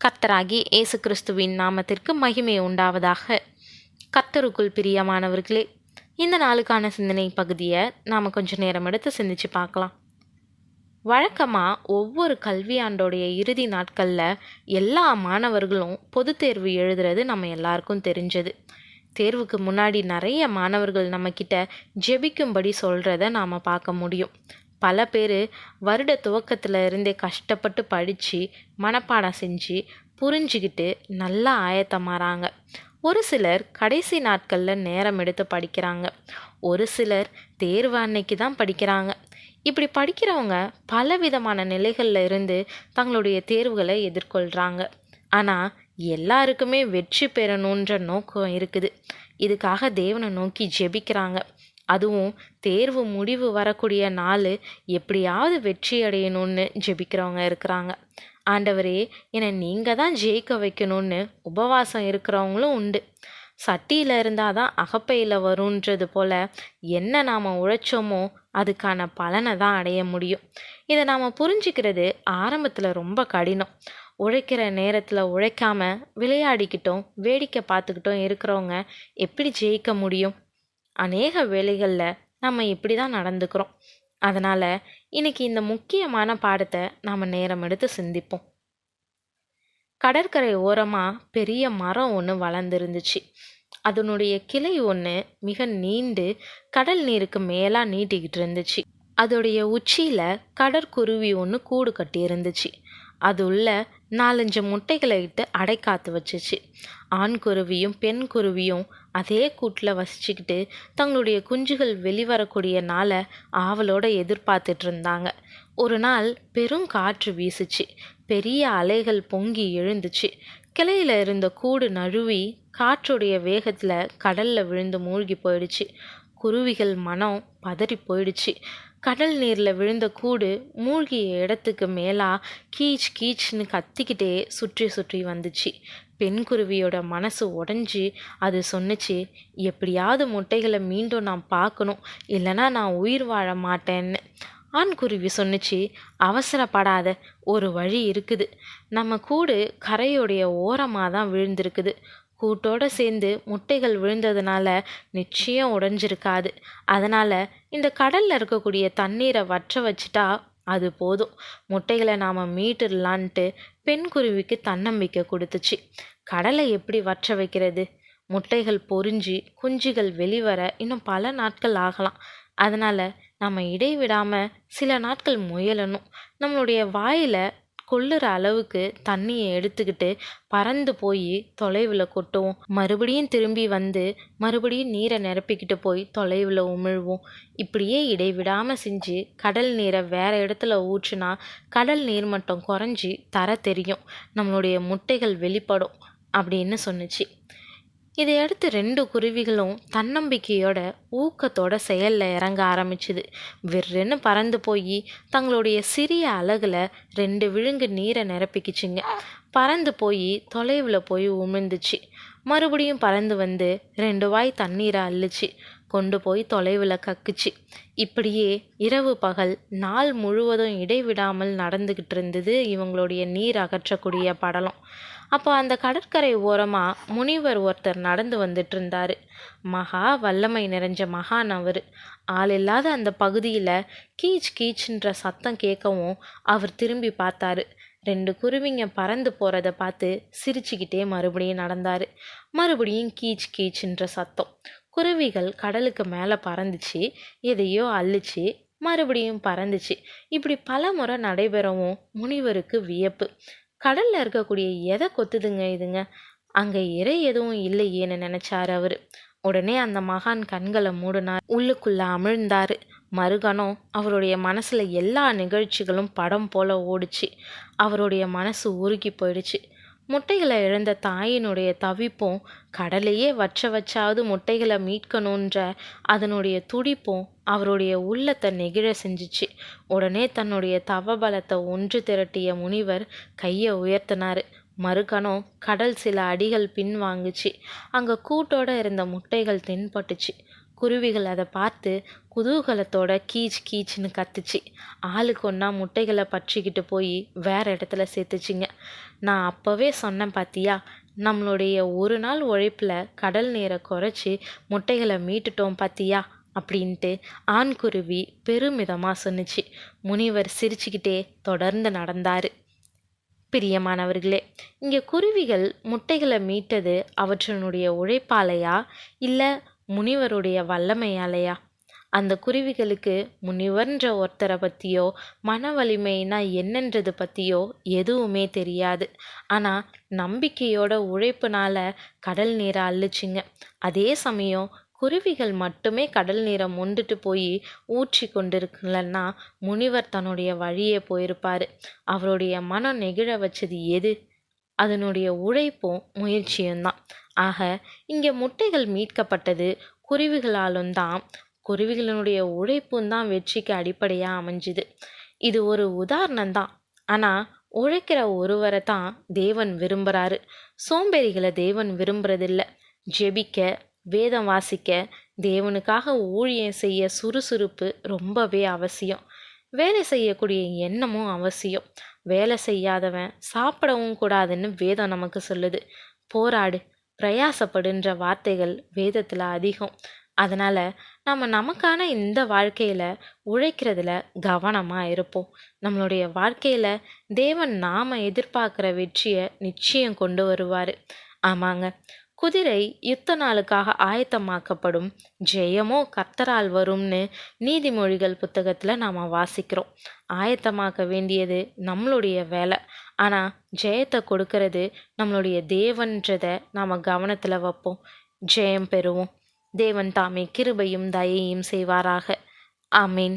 கர்த்தராகி இயேசு கிறிஸ்துவின் நாமத்திற்கு மகிமை உண்டாவதாக. கர்த்தருக்குள் பிரியமானவர்களே இந்த நாளுக்கான சிந்தனை பகுதியை நாம் கொஞ்சம் நேரம் எடுத்து சிந்திச்சு பார்க்கலாம். வழக்கமாக ஒவ்வொரு கல்வியாண்டோடைய இறுதி நாட்களில் எல்லா மாணவர்களும் பொது தேர்வு எழுதுறது நம்ம எல்லாருக்கும் தெரிஞ்சது. தேர்வுக்கு முன்னாடி நிறைய மாணவர்கள் நம்மக்கிட்ட ஜெபிக்கும்படி சொல்கிறத நாம் பார்க்க முடியும். பல பேர் வருட துவக்கத்தில் இருந்தே கஷ்டப்பட்டு படித்து மனப்பாடம் செஞ்சு புரிஞ்சுக்கிட்டு நல்லா ஆயத்தமாகறாங்க ஒரு சிலர் கடைசி நாட்களில் நேரம் எடுத்து படிக்கிறாங்க. ஒரு சிலர் தேர்வு அன்னைக்கு தான் படிக்கிறாங்க. இப்படி படிக்கிறவங்க பலவிதமான நிலைகளில் இருந்து தங்களுடைய தேர்வுகளை எதிர்கொள்கிறாங்க ஆனால் எல்லாருக்குமே வெற்றி பெறணுன்ற நோக்கம் இருக்குது. இதுக்காக தேவனை நோக்கி ஜெபிக்கிறாங்க. அதுவும் தேர்வு முடிவு வரக்கூடிய நாள் எப்படியாவது வெற்றி அடையணும்னு ஜெபிக்கிறவங்க இருக்கிறாங்க. ஆண்டவரே என்னை நீங்கள் தான் ஜெயிக்க வைக்கணும்னு உபவாசம் இருக்கிறவங்களும் உண்டு. சட்டியில் இருந்தால் தான் அகப்பையில் வருன்றது போல் என்ன நாம் உழைச்சோமோ அதுக்கான பலனை தான் அடைய முடியும். இதை நாம் புரிஞ்சுக்கிறது ஆரம்பத்தில் ரொம்ப கடினம். உழைக்கிற நேரத்தில் உழைக்காம விளையாடிக்கிட்டோம் வேடிக்கை பார்த்துக்கிட்டோம் இருக்கிறவங்க எப்படி ஜெயிக்க முடியும்? அநேக வேலைகளில் நம்ம இப்படி தான் நடந்துக்கிறோம். அதனால் இன்னைக்கு இந்த முக்கியமான பாடத்தை நாம் நேரம் எடுத்து சிந்திப்போம். கடற்கரை ஓரமாக பெரிய மரம் ஒன்று வளர்ந்துருந்துச்சு. அதனுடைய கிளை ஒன்று மிக நீண்டு கடல் நீருக்கு மேலாக நீட்டிக்கிட்டு இருந்துச்சு. அதோடைய உச்சியில் கடற்குருவி ஒன்று கூடு கட்டி இருந்துச்சு. அது உள்ள நாலஞ்சு முட்டைகளை இட்டு அடைக்காத்து காத்து வச்சுச்சு. ஆண் குருவியும் பெண் குருவியும் அதே கூட்டில் வசிச்சுக்கிட்டு தங்களுடைய குஞ்சுகள் வெளிவரக்கூடிய நாளை ஆவலோட எதிர்பார்த்துட்டு இருந்தாங்க. ஒரு நாள் பெரும் காற்று வீசுச்சு. பெரிய அலைகள் பொங்கி எழுந்துச்சு. கிளையில இருந்த கூடு நழுவி காற்றுடைய வேகத்தில் கடலில் விழுந்து மூழ்கி போயிடுச்சு. குருவிகள் மனம் பதறி போயிடுச்சு. கடல் நீரில் விழுந்த கூடு மூழ்கிய இடத்துக்கு மேலாக கீச் கீச்னு கத்திக்கிட்டே சுற்றி சுற்றி வந்துச்சு. பெண் குருவியோட மனசு உடஞ்சி அது சொன்னுச்சு எப்படியாவது முட்டைகளை மீண்டும் நான் பார்க்கணும் இல்லைனா நான் உயிர் வாழ மாட்டேன்னு. ஆண்குருவி சொன்னுச்சு அவசரப்படாத ஒரு வழி இருக்குது. நம்ம கூடு கரையுடைய ஓரமாக தான் விழுந்திருக்குது. கூட்டோடு சேர்ந்து முட்டைகள் விழுந்ததுனால நிச்சயம் உடஞ்சிருக்காது. அதனால் இந்த கடலில் இருக்கக்கூடிய தண்ணீரை வற்ற வச்சுட்டா அது போதும். முட்டைகளை நாம் மீட்டுடலான்ட்டு பெண் குருவிக்கு தன்னம்பிக்கை கொடுத்துச்சு. கடலை எப்படி வற்ற வைக்கிறது? முட்டைகள் பொறிஞ்சி குஞ்சுகள் வெளிவர இன்னும் பல நாட்கள் ஆகலாம். அதனால் நம்ம இடைவிடாமல் சில நாட்கள் முயலணும். நம்மளுடைய வாயில் கொள்ளுற அளவுக்கு தண்ணியை எடுத்துக்கிட்டு பறந்து போய் தொலைவில் கொட்டுவோம். மறுபடியும் திரும்பி வந்து மறுபடியும் நீரை நிரப்பிக்கிட்டு போய் தொலைவில் உமிழ்வோம். இப்படியே இடைவிடாமல் செஞ்சு கடல் நீரை வேறு இடத்துல ஊற்றுனா கடல் நீர் மட்டம் குறைஞ்சி தர தெரியும். நம்மளுடைய முட்டைகள் வெளிப்படும் அப்படின்னு சொன்னுச்சு. இதையடுத்து ரெண்டு குருவிகளும் தன்னம்பிக்கையோட ஊக்கத்தோட செயலில் இறங்க ஆரம்பிச்சுது. விற்றுன்னு பறந்து போய் தங்களுடைய சிறிய அழகில் ரெண்டு விழுங்கு நீரை நிரப்பிக்கிச்சுங்க. பறந்து போய் தொலைவில் போய் உமிழ்ந்துச்சு. மறுபடியும் பறந்து வந்து ரெண்டு வாய் தண்ணீரை அள்ளுச்சு. கொண்டு போய் தொலைவில் கக்குச்சு. இப்படியே இரவு பகல் நாள் முழுவதும் இடைவிடாமல் நடந்துக்கிட்டு இருந்தது இவங்களுடைய நீர் அகற்றக்கூடிய படலம். அப்போ அந்த கடற்கரை ஓரமாக முனிவர் ஒருத்தர் நடந்து வந்துட்டு இருந்தார். மகா வல்லமை நிறைஞ்ச மகான் அவர். ஆள் இல்லாத அந்த பகுதியில் கீச் கீச்ன்ற சத்தம் கேட்கவும் அவர் திரும்பி பார்த்தாரு. ரெண்டு குருவிங்க பறந்து போகிறத பார்த்து சிரிச்சுக்கிட்டே மறுபடியும் நடந்தார். மறுபடியும் கீச் கீச்சுன்ற சத்தம். குருவிகள் கடலுக்கு மேலே பறந்துச்சு எதையோ அள்ளிச்சு மறுபடியும் பறந்துச்சு. இப்படி பல முறை நடைபெறவும் முனிவருக்கு வியப்பு. கடலில் இருக்கக்கூடிய எதை கொத்துதுங்க இதுங்க? அங்கே இறை எதுவும் இல்லையேன்னு நினச்சார் அவர். உடனே அந்த மகான் கண்களை மூடினார். உள்ளுக்குள்ள அமிழ்ந்தார். மறுகணம் அவருடைய மனசில் எல்லா நிகழ்ச்சிகளும் படம் போல ஓடிச்சு. அவருடைய மனசு உருகி போயிடுச்சு. முட்டைகளை இழந்த தாயினுடைய தவிப்பும் கடலையே வற்ற வச்சாவது முட்டைகளை மீட்கணுன்ற அதனுடைய துடிப்பும் அவருடைய உள்ளத்தை நெகிழ செஞ்சிச்சு. உடனே தன்னுடைய தவபலத்தை ஒன்று திரட்டிய முனிவர் கையை உயர்த்தினார். மறுகணம் கடல் சில அடிகள் பின்வாங்குச்சு. அங்கே கூட்டோட இருந்த முட்டைகள் தென்பட்டுச்சு. குருவிகள் அதை பார்த்து குதூகலத்தோட கீச் கீச்சுன்னு கத்துச்சு. ஆளுக்கு ஒன்றா முட்டைகளை பற்றிக்கிட்டு போய் வேற இடத்துல சேர்த்துச்சிங்க. நான் அப்போவே சொன்னேன் பாத்தியா நம்மளுடைய ஒரு நாள் உழைப்பில் கடல் நீரை குறைச்சி முட்டைகளை மீட்டுட்டோம் பாத்தியா அப்படின்ட்டு ஆண்குருவி பெருமிதமாக சொன்னுச்சு. முனிவர் சிரிச்சுக்கிட்டே தொடர்ந்து நடந்தார். பிரியமானவர்களே இங்கே குருவிகள் முட்டைகளை மீட்டது அவற்றினுடைய உழைப்பாலையா இல்லை முனிவருடைய வல்லமையாலையா? அந்த குருவிகளுக்கு முனிவர்ன்ற ஒருத்தரை பற்றியோ மன வலிமைனா என்னன்றது பற்றியோ எதுவுமே தெரியாது. ஆனால் நம்பிக்கையோட உழைப்புனால கடல் நீரை அள்ளிச்சிங்க. அதே சமயம் குருவிகள் மட்டுமே கடல் நீரை மொண்டுட்டு போய் ஊற்றி கொண்டிருக்கலன்னா முனிவர் தன்னுடைய வழியே போயிருப்பார். அவருடைய மனம் நெகிழ வச்சது எது? அதனுடைய உழைப்பும் முயற்சியும் தான் ஆக இங்கே முட்டைகள் மீட்கப்பட்டது குருவிகளாலும் தான் குருவிகளினுடைய உழைப்பும் தான் வெற்றிக்கு அடிப்படையாக அமைஞ்சுது. இது ஒரு உதாரணம் தான். ஆனால் உழைக்கிற ஒருவரை தான் தேவன் விரும்புகிறாரு சோம்பேறிகளை தேவன் விரும்புறதில்ல. ஜெபிக்க வேதம் வாசிக்க தேவனுக்காக ஊழியம் செய்ய சுறுசுறுப்பு ரொம்பவே அவசியம். வேலை செய்யக்கூடிய எண்ணமும் அவசியம். வேலை செய்யாதவன் சாப்பிடவும் கூடாதுன்னு வேதம் நமக்கு சொல்லுது. போராடு பிரயாசப்படுன்ற வார்த்தைகள் வேதத்தில் அதிகம். அதனால் நம்ம நமக்கான இந்த வாழ்க்கையில் உழைக்கிறதுல கவனமாக இருப்போம். நம்மளுடைய வாழ்க்கையில் தேவன் நாம் எதிர்பார்க்குற வெற்றியை நிச்சயம் கொண்டு வருவார். ஆமாங்க. குதிரை யுத்த நாளுக்காக ஆயத்தமாக்கப்படும் ஜெயமோ கர்த்தரால் வரும்னு நீதிமொழிகள் புத்தகத்தில் நாம் வாசிக்கிறோம். ஆயத்தமாக்க வேண்டியது நம்மளுடைய வேலை. ஆனால் ஜெயத்தை கொடுக்கறது நம்மளுடைய தேவன்றதை நாம் கவனத்தில் வைப்போம். ஜெயம் பெறுவோம். தேவன் தாமே கிருபையும் தயையும் செய்வாராக. ஆமீன்.